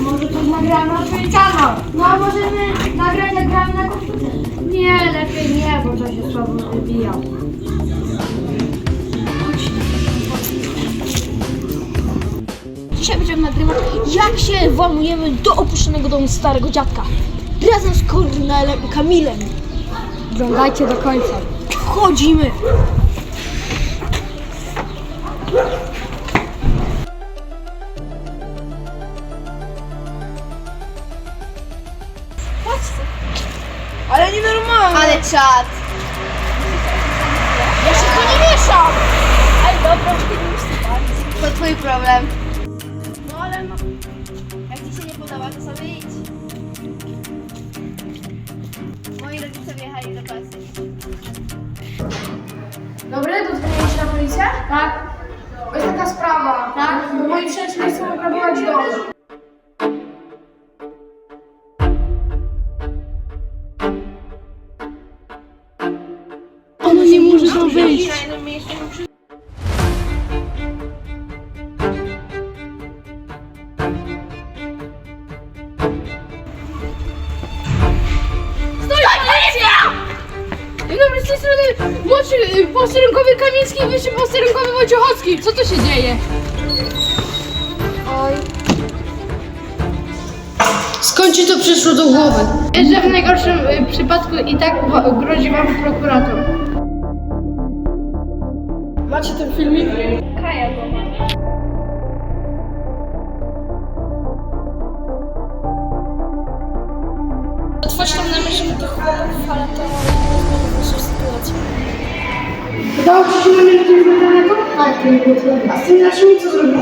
Może to nagramy na swój kanał. No a możemy nagrać jak gramy na komputerze. Nie, lepiej nie, bo to się słabo wybija. Dzisiaj będziemy nagrywać, jak się włamujemy do opuszczonego domu starego dziadka. Razem z Kornelem i Kamilem. Oglądajcie do końca. Wchodzimy. Patrzcie. Ale nienormalne. Ale czad. Ja się tu nie mieszam. Ale dobra, ty nie musisz To twój problem. No ale no. Jak ci się nie podoba, to sobie idź. Moi rodzice wjechali do klasy. Dobry, dodzwoniłeś na policję? Tak. Jest taka sprawa, tak? Bo moi przyjaciele chcą obrabować tam wyjść. Dzień dobry, z tej strony młodszy y, posterunkowy Kamiński i wyższy posterunkowy Wojciechowski. Co tu się dzieje? Skąd ci to przyszło do głowy? Że w najgorszym y, przypadku i tak wa- grozi wam prokurator. Macie ten filmik? Otwórz tam na myśl tych chłopaków, ale to nie naszej sytuacji. Udało ci się na mnie do internetu? Tak, nie było A z tym naszymi co zrobił?